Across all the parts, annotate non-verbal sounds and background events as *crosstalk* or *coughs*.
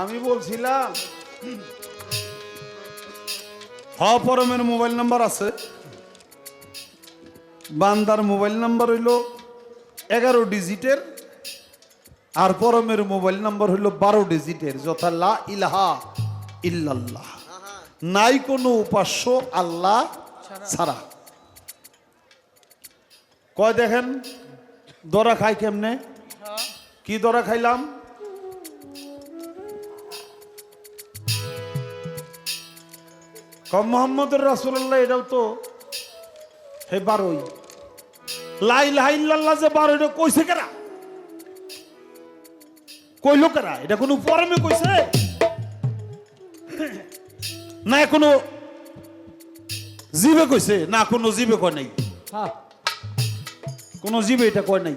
আমি বলছিলাম। পরমের mobile number আছে। বান্দার মোবাইল নাম্বার হইল এগারো ডিজিটের আর পরমের মোবাইল নাম্বার হইল বারো ডিজিটের যথা লা ইলাহা ইল্লাল্লাহ। নাই কোনো উপাস্য আল্লাহ ছাড়া। কয় দেখেন দরা খাই কেমনে? কি দরা খাইলাম? কম মোহাম্মদুর রাসুল্লাহ এটাও তো হে বারোই। লাই লাইল্লাহ যে বারো এটা কইছে কেরা? কইল কেরা? এটা কোনো পরমে কইছে? না কোনো জীবে কইছে? না কোনো জীবে কয় নাই। কোন জীবে এটা কয় নাই।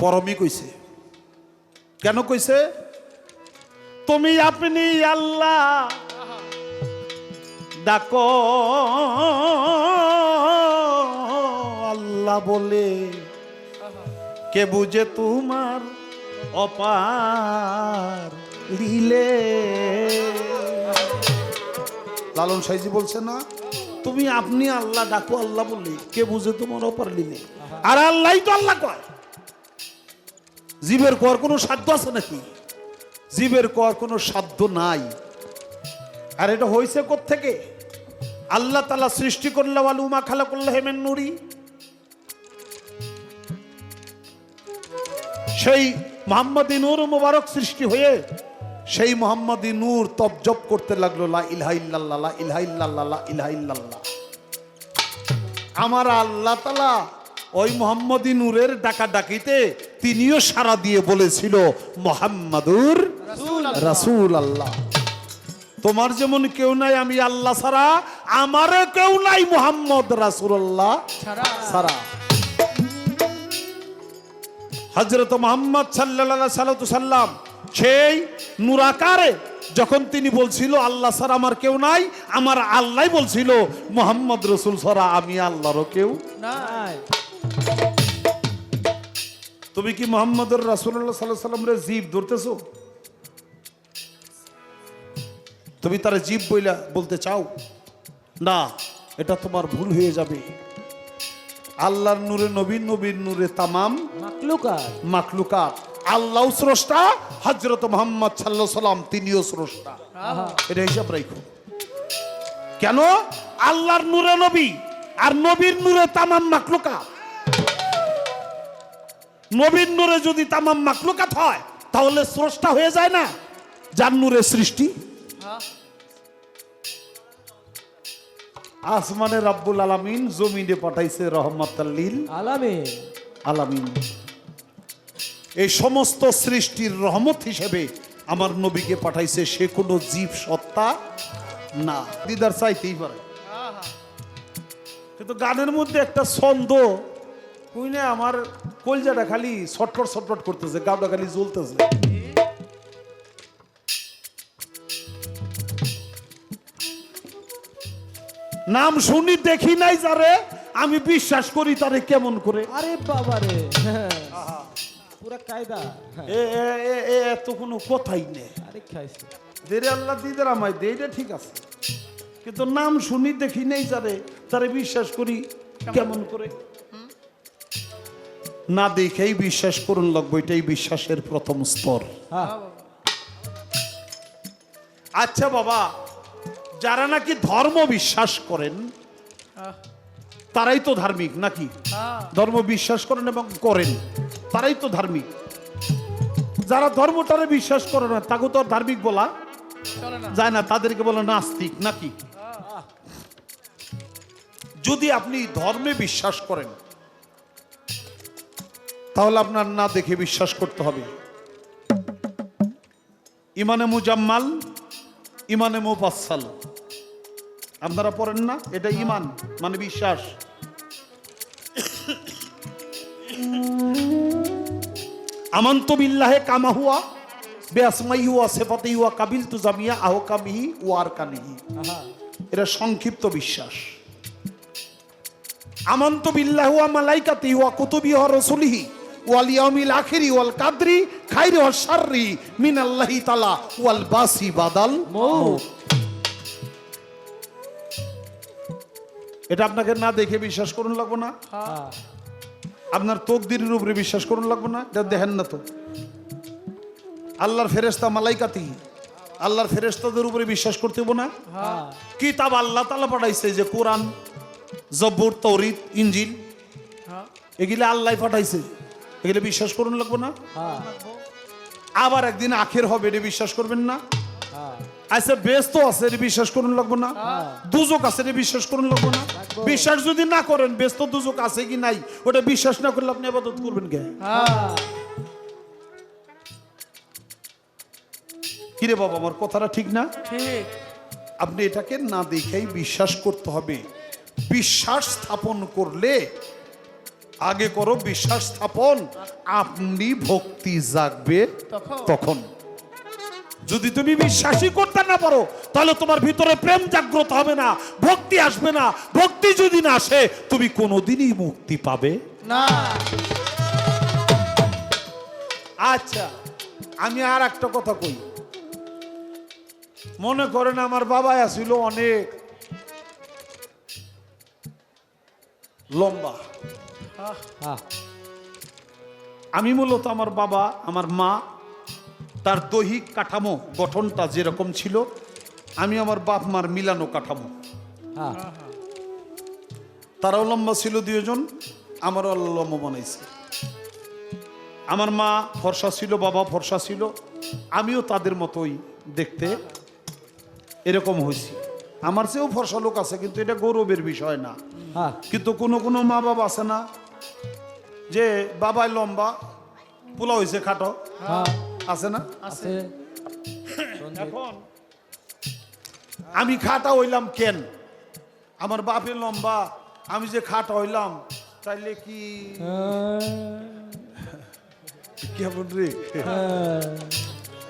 পরমই কইছে। কেন কইছে? তুমি আপনি আল্লাহ। ডাকো। আল্লাহ বলে, কে বুঝে তোমার অপার লীলে? লালন সাইজি বলছে না, তুমি আপনি আল্লাহ, ডাকো, আল্লাহ বললে কে বুঝে তোমার অপার লীলে? আর আল্লাহ তো আল্লাহ কয়। জীবের কর কোনো সাধ্য আছে নাকি? জীবের কর কোনো সাধ্য নাই। আর এটা হয়েছে থেকে আল্লাহ তালা সৃষ্টি করলে আলু উমা খালা করলে হেমেন নুরি। সেই মোহাম্মদ নূর মুবারক সৃষ্টি হয়ে সেই মোহাম্মদ নূর তপজপ করতে লাগল, লা ইলাহা ইল্লাল্লাহ, লা ইল্লাল্লাহ লা ইল্লাল্লাহ। আমার আল্লাহ তালা ওই মোহাম্মদী নূরের ডাকা ডাকিতে তিনিও সারা দিয়ে বলেছিল, মোহাম্মদুর রাসূল আল্লাহ তোমার যেমন কেউ নাই আমি আল্লাহ ছাড়া আমারও কেউ নাই মোহাম্মদ রাসূলুল্লাহ। ছাড়া। সারা হজরত মোহাম্মদ সাল্লাহ সাল্লাম সেই নুরাকারে যখন তিনি বলছিল আল্লাহ সারা আমার কেউ নাই আমার আল্লাহ বলছিল মোহাম্মদ রসুল সারা আমি আল্লাহরও কেউ নাই। তুমি কি মোহাম্মদ রাসুল্লাহ সাল্লাহ সাল্লামের জীব ধরতেছো? তুমি তার জীব বইলা বলতে চাও? না এটা তোমার ভুল হয়ে যাবে। আল্লাহর নূরে নবীন নবীন নূরে তামাম মাকলুকাত। আল্লাহ স্রষ্টা হজরত মোহাম্মদ সাল্লাহ সাল্লাম তিনিও স্রষ্টা। এটা হিসাব রাখো কেন? আল্লাহর নূরে নবী আর নবীর নূরে তামাম মাকলুকাত। নবীর নূরে যদি তামাম মাকলুকাত হয় তাহলে স্রষ্টা হয়ে যায় না যার নূরে সৃষ্টি। আসমানে রাব্বুল আলামিন জমিনে পাঠাইছে রহমতাল্লিল আলামিন। আলামিন। এই সমস্ত সৃষ্টির রহমত হিসেবে আমার নবীকে পাঠাইছে সে কোনো জীব সত্তা না। দিদার চাইতেই পারে। কিন্তু গানের মধ্যে একটা ছন্দ কইনে আমার কলজাটা খালি ছটফট ছটফট করতেছে গাবটা খালি জ্বলতেছে। নাম শুনি দেখি নাই যারে। আমি বিশ্বাস করি তারে কেমন করে। আরে বাবা রে পুরা কায়দা। এ এ এ এ এত কোনো কথাই নেই। আরে খাইছে। দেরে আল্লাহ দিদের আমায় দে এটা ঠিক আছে। কিন্তু নাম শুনি দেখি নেই যারে তারে বিশ্বাস করি কেমন? করে। না দেখেই বিশ্বাস করুন লাগবো এটাই বিশ্বাসের প্রথম স্তর। আচ্ছা বাবা যারা নাকি ধর্ম বিশ্বাস করেন তারাই তো ধার্মিক নাকি? ধর্ম বিশ্বাস করেন এবং করেন তারাই তো ধার্মিক। যারা ধর্মটারে বিশ্বাস করে না তাকে তো ধার্মিক বলা যায় না তাদেরকে বলে নাস্তিক নাকি? যদি আপনি ধর্মে বিশ্বাস করেন তাহলে আপনার না দেখে বিশ্বাস করতে হবে। ইমানে মুজাম্মাল ইমানে মুফাসসাল। আপনারা পড়েন না এটা ইমান মানে বিশ্বাস। আমন্ত বিল্লাহে কামা হুয়া বেআসমাই হুয়া সেফাতেই হুয়া কাবিল তু জামিয়া আহকামিহি ওয়ার কানিহি এটা সংক্ষিপ্ত বিশ্বাস। আমন্ত বিল্লাহ ওয়া মালাইকাতি ওয়া কুতুবি ওয়া রসুলিহি ওয়াল ইয়াউমিল আখিরি ওয়াল কাদরি খাইরি ওয়াল শাররি মিনাল্লাহি তাআলা ওয়াল বাসি বাদাল মৌত এটা আপনাকে না দেখে বিশ্বাস করুন লাগবো না? হ্যাঁ। আপনার তকদিরের উপরে বিশ্বাস করুন লাগবো না? এটা দেখেন না তো। আল্লাহর ফেরেস্তা মালাইকাতি। আল্লাহর ফেরেস্তাদের উপরে বিশ্বাস করতে হব না? হ্যাঁ। কিতাব আল্লাহ তালা পাঠাইছে যে কোরআন জব্বর তৌরিত ইঞ্জিল হ্যাঁ। এগুলো আল্লাহ পাঠাইছে। এগুলো বিশ্বাস করুন লাগবো না? আবার একদিন আখের হবে এটা বিশ্বাস করবেন না? আচ্ছা বেশ তো আছে বিশ্বাস করুন লাগবো না? দুজক আছে বিশ্বাস করুন লাগবো না? বিশ্বাস যদি না করেন বেশ তো দুজক আছে কি নাই? ওটা বিশ্বাস না করলে আপনি আবাদত করবেন কে? হ্যাঁ। কিরে বাবা আমার কথাটা ঠিক না? ঠিক। আপনি এটাকে না দেখেই বিশ্বাস করতে হবে। বিশ্বাস স্থাপন করলে আগে করো বিশ্বাস স্থাপন আপনি ভক্তি জাগবে তখন? যদি তুমি বিশ্বাসই করতে না পারো তাহলে তোমার ভিতরে প্রেম জাগ্রত হবে না ভক্তি আসবে না। ভক্তি যদি না আসে তুমি কোনোদিনই মুক্তি পাবে না। আচ্ছা আমি আর একটা কথা কই। মনে করেন আমার বাবা আসিল অনেক লম্বা। আমি মূলত আমার বাবা আমার মা তার দৈহিক কাঠামো গঠনটা যেরকম ছিল আমি আমার বাপ মার মিলানো কাঠামো। হ্যাঁ। তারাও লম্বা ছিল দুজন আমারও আল্লাহ লম্বা বানাইছে। আমার মা ফর্সা ছিল বাবা ফর্সা ছিল আমিও তাদের মতোই দেখতে এরকম হয়েছি। আমার চেয়েও ফর্সা লোক আছে কিন্তু এটা গৌরবের বিষয় না। হ্যাঁ। কিন্তু কোনো কোনো মা বাবা আছে না যে বাবাই লম্বা পোলা হয়েছে খাটো। হ্যাঁ। আছে না? আছে। *coughs* এখন। আমি খাটা হইলাম কেন? আমার বাপের লম্বা আমি যে খাটা হইলাম তাইলে কি? কেমন রে?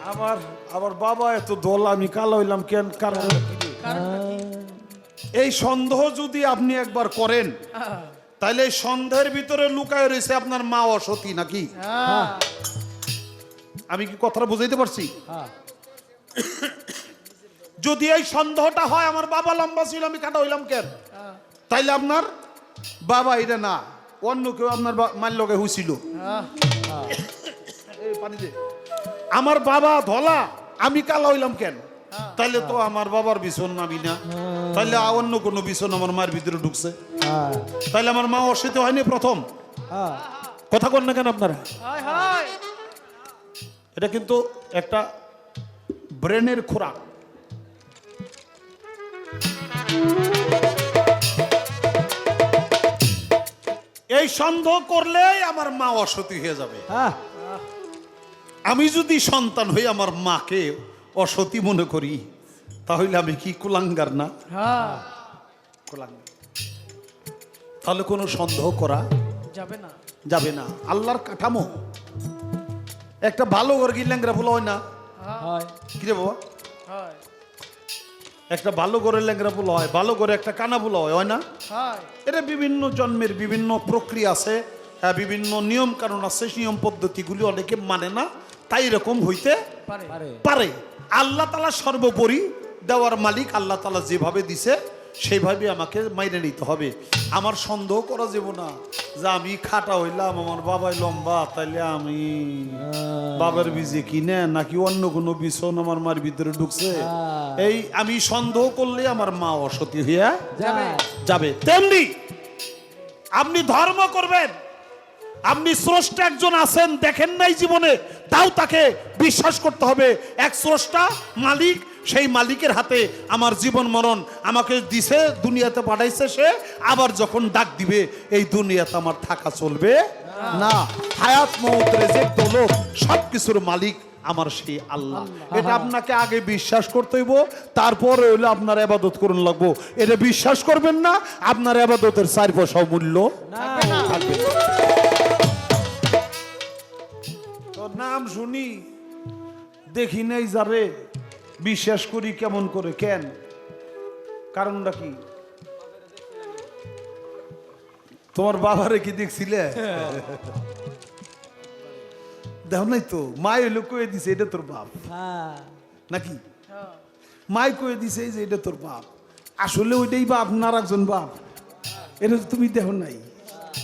আমার আমার বাবা এত দল আমি কালো হইলাম কেন? কারণ এই সন্দেহ যদি আপনি একবার করেন তাইলে এই সন্দেহের ভিতরে লুকায় রয়েছে আপনার মা অসতী নাকি? হ্যাঁ। আমি কি কথাটা বুঝাইতে পারছি? হ্যাঁ। যদি এই সন্দেহটা হয় আমার বাবা লম্বা ছিল আমি কাটা হইলাম কেন? তাইলে আপনার বাবা এটা না অন্য কেউ আপনার মায়ের লগে হইছিল। হ্যাঁ। আমার বাবা ধলা আমি কালা হইলাম কেন? তাইলে তো আমার বাবার বিছন নামি না। তাইলে অন্য কোনো বিছন আমার মায়ের ভিতরে ঢুকছে। হ্যাঁ। তাইলে আমার মা অসিত হয়নি প্রথম? হ্যাঁ। কথা কন না কেন আপনারা? এটা কিন্তু একটা ব্রেনের খোরাক। এই সন্দেহ করলেই আমার মা অসতী হয়ে যাবে। আমি যদি সন্তান হয়ে আমার মাকে অসতী মনে করি তাহলে আমি কি কুলাঙ্গার না? হ্যাঁ। কুলাঙ্গার। তাহলে কোনো সন্দেহ করা যাবে না। যাবে না। আল্লাহর কাঠামো। একটা ভালো ঘর গিল্যাংরা ফুল হয় না? হয়। কিরে বাবা? একটা ভালো করে ল্যাংরা ফুল হয় ভালো করে একটা কানা ফুল হয় হয় না? এটা বিভিন্ন জন্মের বিভিন্ন প্রক্রিয়া আছে হ্যাঁ বিভিন্ন নিয়ম কারণ আছে নিয়ম পদ্ধতিগুলি অনেকে মানে না তাই এরকম হইতে পারে। পারে। পারে। আল্লাহ তালা সর্বোপরি দেওয়ার মালিক আল্লাহ তালা যেভাবে দিছে সেইভাবে আমাকে মাইনে নিতে হবে। আমার সন্দেহ করা যাব না যে আমি খাটা হইলাম আমার বাবাই লম্বা তাইলে আমি। বাবার বীজে কিনে নাকি অন্য কোনো বিছন আমার মার ভিতরে ঢুকছে? এই আমি সন্দেহ করলে আমার মা অসতী হইয়া যাবে। যাবে। তেমনি আপনি ধর্ম করবেন। আপনি স্রষ্টা একজন আছেন দেখেন নাই জীবনে তাও তাকে বিশ্বাস করতে হবে। এক স্রষ্টা মালিক সেই মালিকের হাতে আমার জীবন মরণ আমাকে দিছে দুনিয়াতে পাঠাইছে সে আবার যখন ডাক দিবে এই দুনিয়াতে আমার থাকা চলবে না। হায়াত মৌতরে যে দৌলত সব কিছুর মালিক আমার সেই আল্লাহ। এটা আপনাকে আগে বিশ্বাস করতে হইব তারপরে হইলে আপনার আবাদত করুন লাগবো। এটা বিশ্বাস করবেন না আপনার আবাদতের চার পয়সা মূল্য থাকবে নাম শুনি দেখি নাই যারে। বিশ্বাস করি কেমন করে? কেন? কারণটা কি? তোমার বাবারে কি দেখছিলে? দেখো নাই তো মায় হইল কয়ে দিছে এটা তোর বাপ। হ্যাঁ। নাকি? মাই কয়ে দিছে যে এটা তোর বাপ। আসলে ওইটাই বাপ না আর একজন বাপ? এটা তুমি দেখো নাই।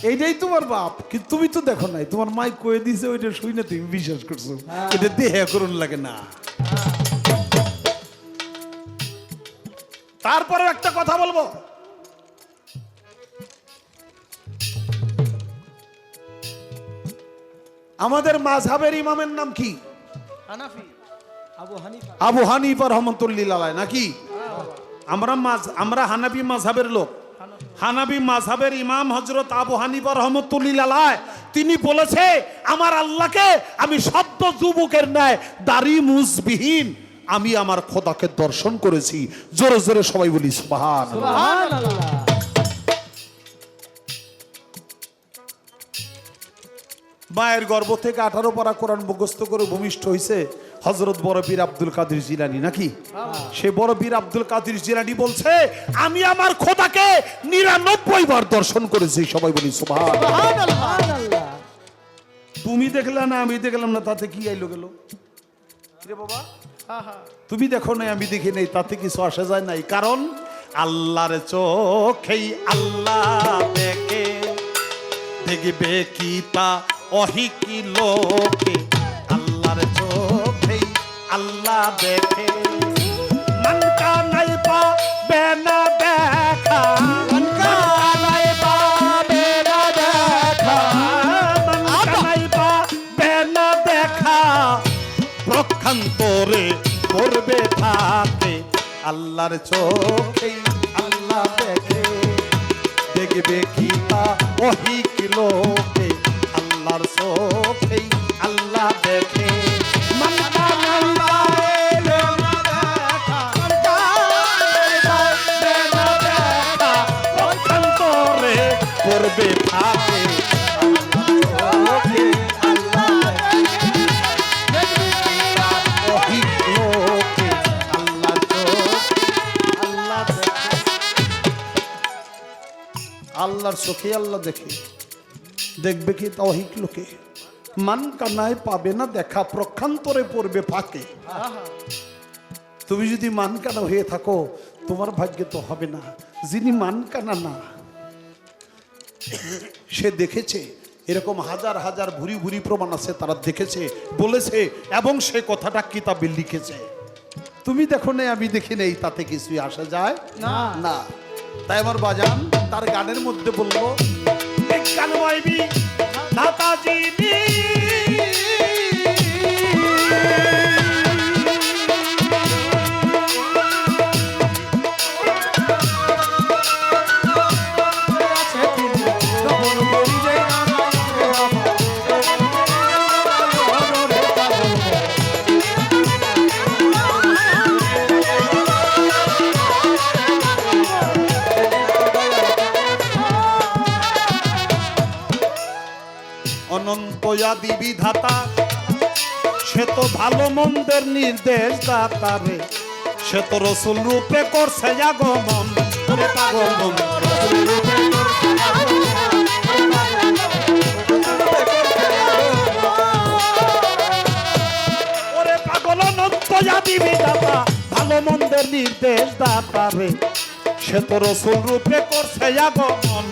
এইটাই তোমার বাপ? কিন্তু তুমি তো দেখো নাই। তোমার মাই কয়ে দিছে ওইটা শুই না তুমি বিশ্বাস করছ। এটা দেহে করুন লাগে না। তারপরে একটা কথা বলব। আমাদের মাঝহাবের ইমামের নাম কি? আবু হানিফা। রহমতুল্লিল নাকি? আমরা আমরা হানাবি মাঝহাবের লোক। হানাবি মাঝহাবের ইমাম হজরত আবু হানিফা রহমতুল্লিল তিনি বলেছে আমার আল্লাহকে আমি সদ্য যুবকের ন্যায় দাড়ি মুজবিহীন আমি আমার খোদাকে দর্শন করেছি। জোরে জোরে সবাই বলি সুবহান মায়ের গর্ভ থেকে আঠারো পারা কোরআন মুখস্থ করে ভূমিষ্ঠ হয়েছে হজরত বড় বীর আব্দুল কাদের জিলানি নাকি? সে বড় বীর আব্দুল কাদির জিলানি বলছে আমি আমার খোদাকে নিরানব্বই বার দর্শন করেছি। সবাই বলি সুবহান তুমি দেখলে না আমি দেখলাম না তাতে কি আইলো গেল? রে বাবা? তুমি দেখো নাই, আমি দেখি নাই, তাতে কিছু আসা যায় নাই। কারণ আল্লাহর চোখেই আল্লাহ দেখে। দেখবে কি তা অহি কি লোকে? আল্লাহর চোখেই আল্লাহ দেখে। করবে থাকে আল্লাহর চোখে, আল্লাহ দেখে। দেখবে কি তা অহিক লোকে, আল্লাহর চোখেই আল্লাহ দেখে। মনটা মনটা আল্লাহর চোখে আল্লাহ দেখে। দেখবে কি তহিক লোকে? মান কানায় পাবে না দেখা প্রক্ষান্তরে পড়বে ফাঁকে। তুমি যদি মান কানা হয়ে থাকো তোমার ভাগ্যে তো হবে না। যিনি মান কানা না সে দেখেছে এরকম হাজার হাজার ভুরি ভুরি প্রমাণ আছে তারা দেখেছে বলেছে এবং সে কথাটা কিতাবে লিখেছে। তুমি দেখো না আমি দেখি নেই তাতে কিছুই আসা যায় না। না। তাই আমার বাজান তার গানের মধ্যে বলল বিজ্ঞান মাইবি মাতাজিনি আদি বিধাতা। সে তো ভালো মন্দের নির্দেশ দাতা রে। সে তো রসুল রূপে করছে আগমন। মন বিধাতা। ভালো মন্দের নির্দেশ দাতা রে। সে তো রসুল রূপে করছে আগমন।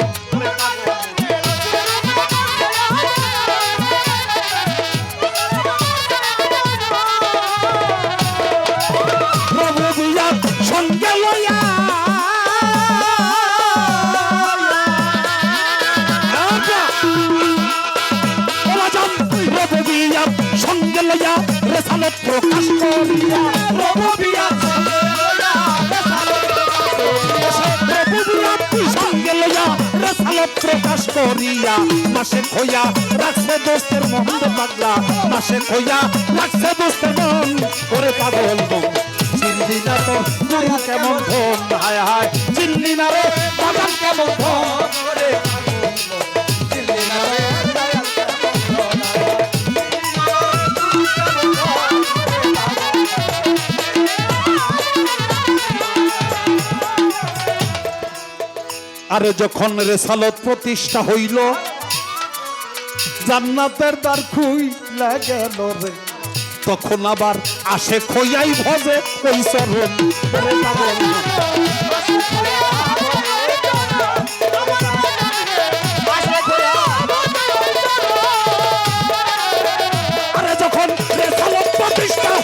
প্রকাশ করিয়া মাসে খোয়া রাখছে দোস্তের মন্দ পাগলা, মাসে খোয়া রাখছে দোস্তের মন, ওরে পাগল চিনলি না তো কেমন ধন হায় হায় চিনলি না রে কেমন ধন আরে যখন রেসালত প্রতিষ্ঠা হইল, জান্নাতের দ্বার খুইলা গেল রে। তখন আবার আসে খইয়াই ভজে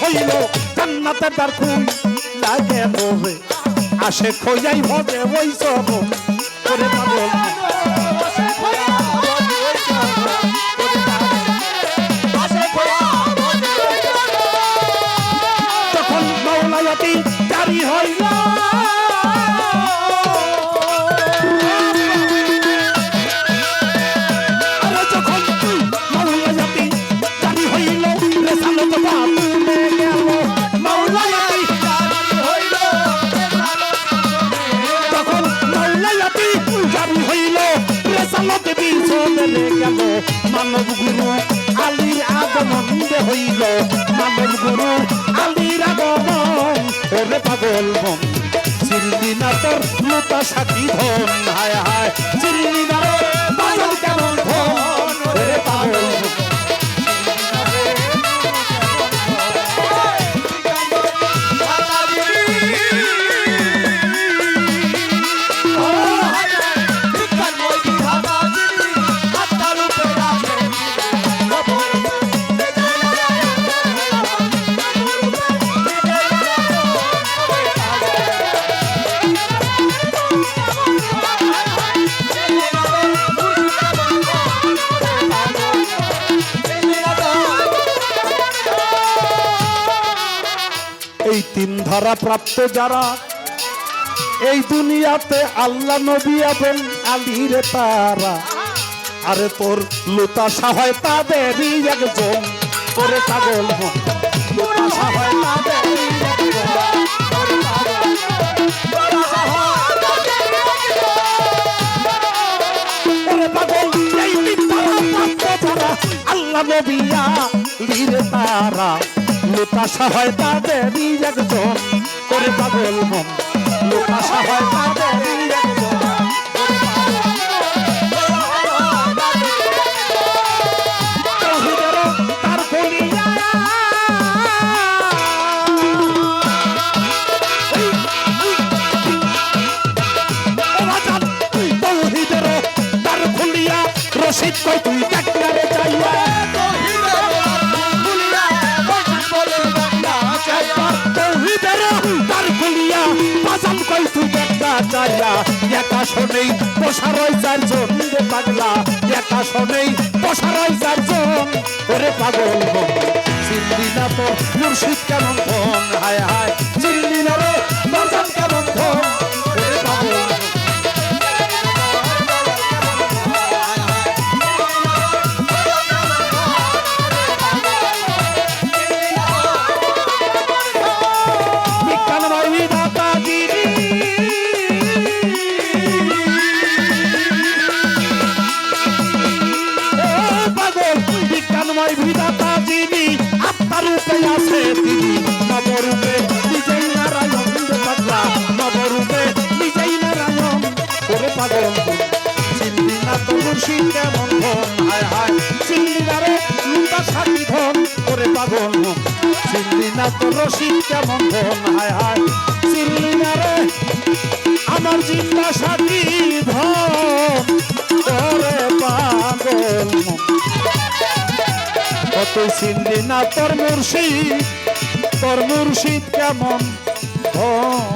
ওই জান্নাতের দ্বার খুইলা গেল আসে খইয়াই ভজে ওই পাগল তখন মৌলায়াতি জারি হইল মানব গুরু, আলীর আগমন্দে হইল, মানব গুরু, আলীর আগমন। ওরে পাগল মন চিল্লি না তোর সাথী ধন, হায় হায় চিল্লি না এই তিন ধারা প্রাপ্ত যারা, এই দুনিয়াতে আল্লাহ নবী এবং আলীর তারা। আরে তোর লুতা সাহায় তাদেরই একজন তোরে পাগল আল্লাহ নবী আলীর তারা। লুতা সাহায় তাদেরই একজন করে পাগল মন লুতা হয় তাদেরই একা শোনেই পোষা রয় চারজন রে পাগলা একা শোনেই পোষা রয় চারজন ওরে পাগল মন না তো মুর্শিদ কেমন হায় হায় পাগল চিল্লি না তো মুর্শিদ কেমন ধন? হায় হায়, চিল্লি না রে লুটা সাথী ধন ওরে পাগল চিল্লি না তো রশিদ কেমন ধন? হায় হায়, চিল্লি না রে, আমার জিন্দা সাথী ধন ওরে পাগল কত চিল্লি না তোর মুর্শিদ তোর মুর্শিদ কেমন ধন?